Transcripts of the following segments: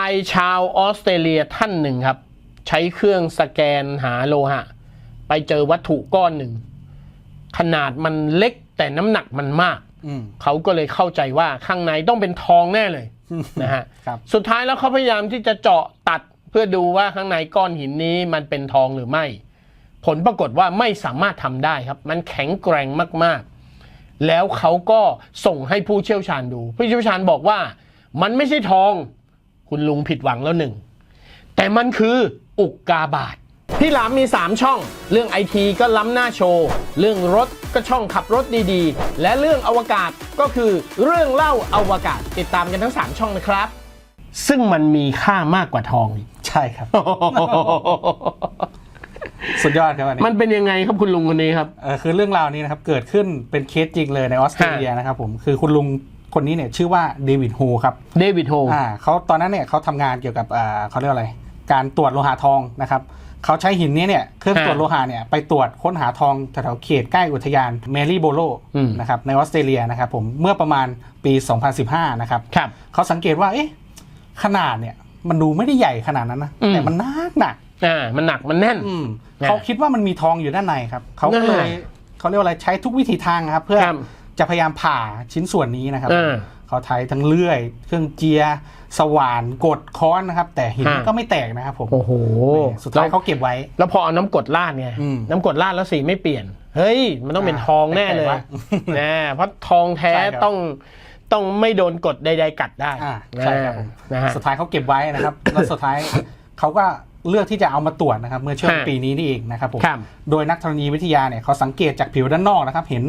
ายชาวออสเตรเลียท่านหนึ่งครับ ใช้เครื่องสแกนหาโลหะ ไปเจอวัตถุก้อนหนึ่ง ขนาดมันเล็กแต่น้ำหนักมันมากอืมเขาก็เลยเข้าใจว่าข้างในต้องเป็นทองแน่เลยนะฮะครับสุดท้ายแล้วเขาพยายามที่จะเจาะตัดเพื่อดูว่าข้างในก้อนหินนี้มันเป็นทองหรือไม่ ผลปรากฏว่าไม่สามารถทำได้ครับ มันแข็งแกร่งมากๆ แล้วเขาก็ส่งให้ผู้เชี่ยวชาญดู ผู้เชี่ยวชาญบอกว่า มันไม่ใช่ทอง คุณลุงผิดหวังแล้วหนึ่ง แต่มันคืออุกกาบาตพี่หลามมี 3 ช่อง เรื่องไอทีก็ล้ำหน้าโชว์ เรื่องรถก็ช่องขับรถดีๆ และเรื่องอวกาศก็คือเรื่องเล่าอวกาศติดตามกันทั้ง 3 ช่องนะครับ ซึ่งมันมีค่ามากกว่าทองอีกใช่ครับ สุดยอดครับอันนี้มันเป็นยังไงครับคุณลุงคนนี้ครับ เออคือเรื่องราวนี้นะครับ เกิดขึ้นเป็นเคสจริงเลยในออสเตรเลียนะครับผม คือคุณลุง คนนี้เนี่ยชื่อว่าเดวิดโฮครับเดวิดโฮอ่าเขาตอนนั้นเนี่ยเขาทำงานเกี่ยวกับอ่าเขาเรียกอะไร การตรวจโลหะทองนะครับเขาใช้หินนี้เนี่ยเครื่องตรวจโลหะเนี่ยไปตรวจค้นหาทองแถวๆเขตใกล้อุทยานเมรีโบโลนะครับในออสเตรเลียนะครับผมเมื่อประมาณปี 2015 นะครับครับเขาสังเกตว่าเอ๊ะขนาดเนี่ยมันดูไม่ได้ใหญ่ขนาดนั้นนะอืมแต่มันหนักหนักอ่ามันหนักมันแน่นอืมนะเขาคิดว่ามันมีทองอยู่ด้านในครับเขาก็เลยอ่าเขาเรียกว่าอะไรใช้ทุกวิธีทางครับ เพื่อครับ จะพยายามผ่าชิ้นส่วนนี้นะครับอ่าเขาใช้ทั้งเลื่อย เครื่องเจียสว่านกดค้อนนะครับ แต่หินอ่าก็ไม่แตกนะครับผมโอ้โหสุดท้ายเขาเก็บไว้ แล้วพอเอาน้ำกรดลาดไงอืมน้ำกรดลาดแล้วสีไม่เปลี่ยน เฮ้ย มันต้องเป็นอ่าทองแน่เลยแปลกนะเพราะทองแท้ใช่ครับต้องต้องไม่โดนกดใดๆกัดได้อ่าใช่ครับผมนะฮะสุดท้ายเขาเก็บไว้นะครับแล้วสุดท้ายเขาก็ เลือกที่จะเอามาตรวจนะครับ เมื่อช่วงฮะปีนี้นี่เองนะครับผมครับโดยนักธรณีวิทยาเนี่ยเขาสังเกตจากผิวด้านนอกนะครับ เห็น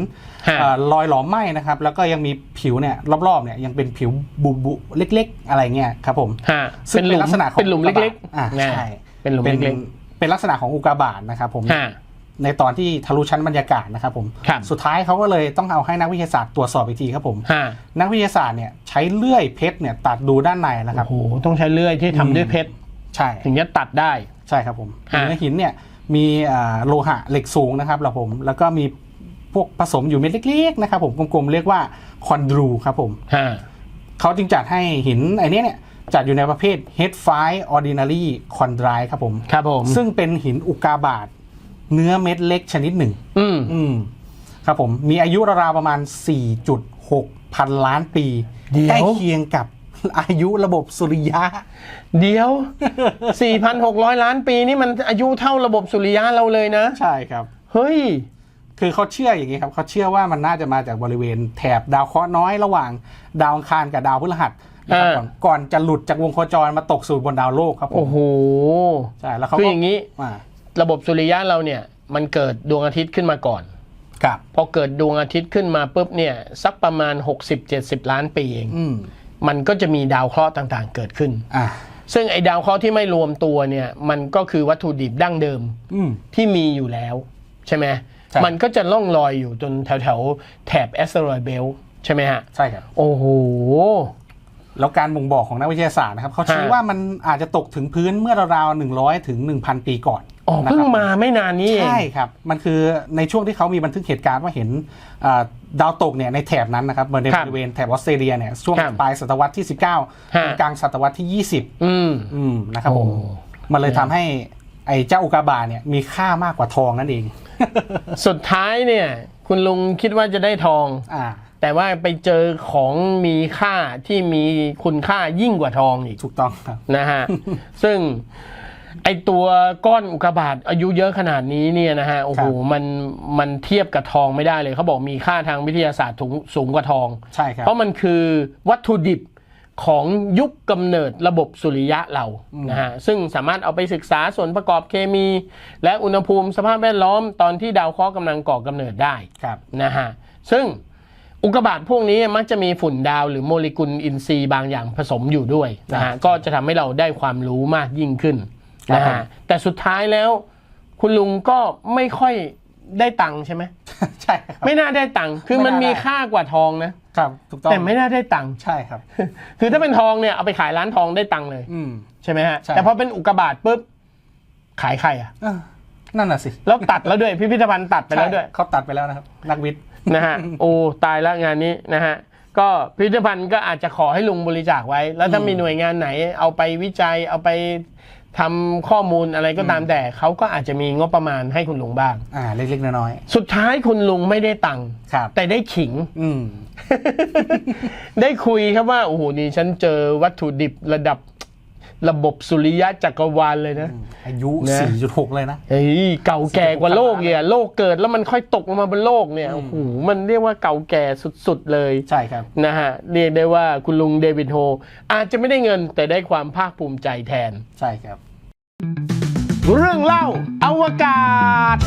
ฮะเอ่อรอยหลอมไหม้นะครับ แล้วก็ยังมีผิวเนี่ยรอบๆเนี่ยยังเป็นผิวบุบุๆเล็ก ๆ อะไรเงี้ยครับผมฮะซึ่งเป็นลักษณะของเป็นหลุมเล็กอ่าๆนะใช่เป็นหลุมเป็นเล็กเป็นลักษณะของอุกกาบาตนะครับผมๆฮะในตอนที่ทะลุชั้นบรรยากาศนะครับผมครับสุดท้ายเขาก็เลยต้องเอาให้นักวิทยาศาสตร์ตรวจสอบอีกทีครับผมฮะนักวิทยาศาสตร์เนี่ยใช้เลื่อยเพชรเนี่ยตัดดูด้านในนะคโอ้รับโห ต้องใช้เลื่อยที่ทำด้วยเพชร ใช่ถึงจะตัดได้ใช่ครับผมฮะเนื้อหินเนี่ยมีอ่าโลหะเหล็กสูงนะครับเราผมแล้วก็มีพวกผสมอยู่เม็ดเล็กๆนะครับผมกลมๆเรียกว่าคอนดรูครับผมฮะเขาจึงจัดให้หินไอเนี้ยเนี่ยจัดอยู่ในประเภท Head f i Ordinary Chondrite ครับผมครับผม ซึ่งเป็นหินอุกกาบาตเนื้อเม็ดเล็กชนิดหนึ่ง อืมอืมครับผม มีอายุราวๆประมาณ 4.6 พันล้านปีเดี๋ยวใกล้เคียงกับ อายุระบบสุริยะ เดี๋ยว 4,600 ล้านปีนี่มันอายุเท่าระบบสุริยะเราเลยนะ ใช่ครับ เฮ้ย คือเขาเชื่ออย่างนี้ครับเขาเชื่อว่ามันน่าจะมาจากบริเวณแถบดาวเคราะห์น้อยระหว่างดาวอังคารกับดาวพฤหัสนะครับอ่าก่อนก่อนจะหลุดจากวงโคจรมาตกสู่บนดาวโลกครับผมโอ้โหใช่แล้วเขาคือก็อย่างนี้อ่าระบบสุริยะเราเนี่ย มันเกิดดวงอาทิตย์ขึ้นมาก่อนกับ พอเกิดดวงอาทิตย์ขึ้นมาปุ๊บเนี่ย สักประมาณ 60-70 ล้านปีเอง อืม มันก็จะมีดาวเคราะห์ต่างๆ เกิดขึ้น อ่าซึ่งไอ้ดาวเคราะห์ที่ไม่รวมตัวเนี่ยมันก็คือวัตถุดิบดั้งเดิมอืม ที่มีอยู่แล้ว ใช่ไหมใช่ มันก็จะล่องลอยอยู่จนแถวๆแถบแอสเตรอยเบลใช่ไหมฮะ ใช่ครับ โอ้โห แล้วการบ่งบอกของนักวิทยาศาสตร์นะครับเขาชี้ฮะ ว่ามันอาจจะตกถึงพื้นเมื่อราวๆหนึ่งร้อยถึงหนึ่งพันปีก่อน อ๋อนะเพิ่งครับมาไม่นานนี้เอง ใช่ครับ มันคือในช่วงที่เขามีบันทึกเหตุการณ์ว่าเห็นอ่าดาวตกเนี่ยในแถบนั้นนะครับในครับบริเวณแถบออสเตรเลียเนี่ยช่วงครับปลายศตวรรษที่ 19ฮะถึงกลางศตวรรษที่ 20 อืมอืมนะครับผมโอ้มันเลยทำให้ไอ้เจ้าอุกกาบาตเนี่ยมีค่ามากกว่าทองนั่นเอง สุดท้ายเนี่ย คุณลุงคิดว่าจะได้ทองอ่าแต่ว่าไปเจอของมีค่าที่มีคุณค่ายิ่งกว่าทองอีกถูกต้องครับนะฮะซึ่ง ไอตัวก้อนอุกกาบาตอายุเยอะขนาดนี้เนี่ยนะฮะโอ้โหครับมันมันเทียบกับทองไม่ได้เลยเขาบอกมีค่าทางวิทยาศาสตร์สูงสูงกว่าทอง ใช่ครับ เพราะมันคือวัตถุดิบของยุคกำเนิดระบบสุริยะเรานะฮะซึ่งสามารถเอาไปศึกษาส่วนประกอบเคมี และอุณหภูมิสภาพแวดล้อมตอนที่ดาวเคราะห์กำลังก่อกำเนิดได้ครับนะฮะซึ่งอุกกาบาตพวกนี้มักจะมีฝุ่นดาวหรือโมเลกุลอินทรีย์บางอย่างผสมอยู่ด้วยนะครัฮะบก็จะทำให้เราได้ความรู้มากยิ่งขึ้นครับ นะผฮะมแต่สุดท้ายแล้ว คุณลุงก็ไม่ค่อยได้ตังค์ใช่ไหมใช่ครับ ไม่น่าได้ตังค์คือมันไม่น่ามีได้ค่ากว่าทองนะครับถูกต้องแต่ไม่น่าได้ตังค์ใช่ครับ คือถ้าเป็นทองเนี่ยเอาไปขายร้านทองได้ตังค์เลย อืมใช่ไหมฮะใช่แต่พอเป็นอุกกาบาตปุ๊บขายใครอะเออนั่นน่ะสิแล้วตัดแล้วด้วยพิพิธภัณฑ์ตัดไปแล้วด้วยใช่เขาตัดไปแล้วนะครับ นักวิทย์นะฮะโอ้ตายแล้วงานนี้นะฮะก็พิพิธภัณฑ์ก็อาจจะขอให้ลุงบริจาคไว้ แล้วถ้าอืมมีหน่วยงานไหนเอาไปวิจัยเอาไป ทำข้อมูลอะไรก็ตามแต่เขาก็อาจจะมีงบประมาณให้คุณลุงบ้าง อ่าเล็กๆน้อยสุดท้ายคุณลุงไม่ได้ตังค์ๆครับแต่ได้ขิง อืม ได้คุยครับว่า โอ้โหนี่ฉันเจอวัตถุดิบระดับระบบสุริยะจักรวาลเลยนะ อายุ นะ 4.6 เลยนะ เฮ้ยเก่าแก่กว่าโลกเนี่ยโลกเกิดแล้วมันค่อยตกลงมาบนโลกเนี่ยโอ้โหมันเรียกว่าเก่าแก่สุดๆเลย ใช่ครับ นะฮะ เรียกได้ว่าคุณลุงเดวิดโฮ อาจจะไม่ได้เงินแต่ได้ความภาคภูมิใจแทน ใช่ครับ เรื่องเล่าอวกาศ